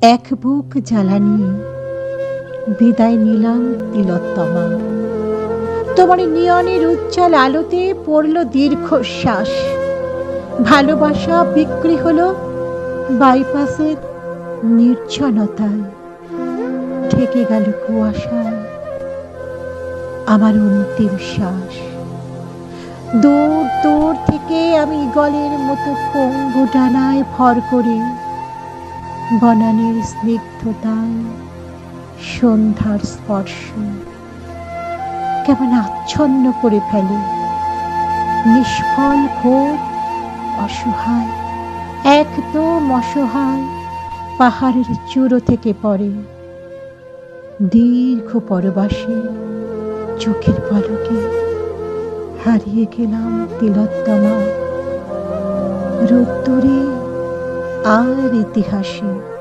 এক বুক জ্বালানি। বিদায় নিলাম তিলোত্তমা। তোমার নিয়নের উজ্জ্বল আলোতে পড়ল দীর্ঘশ্বাস। ভালোবাসা বিক্রি হলো বাইপাসের নির্জনতায়। ঠেকে গেল কুয়াশায় আমার অন্তিম শ্বাস। দূর দূর থেকে আমি গলের মতো পঙ্গু ডানায় ভর করে বনানের স্নিগ্ধতায় সন্ধ্যার স্পর্শ কেমন আচ্ছন্ন করে ফেলে। নিষ্ফল ঘোর অসহায়, একদম অসহায় পাহাড়ের চূড়ো থেকে পড়ে। দীর্ঘ পরবাসে চোখের পলকে হারিয়ে গেলাম তিলোত্তমা। রোদ্দুরে আর ইতিহাসে।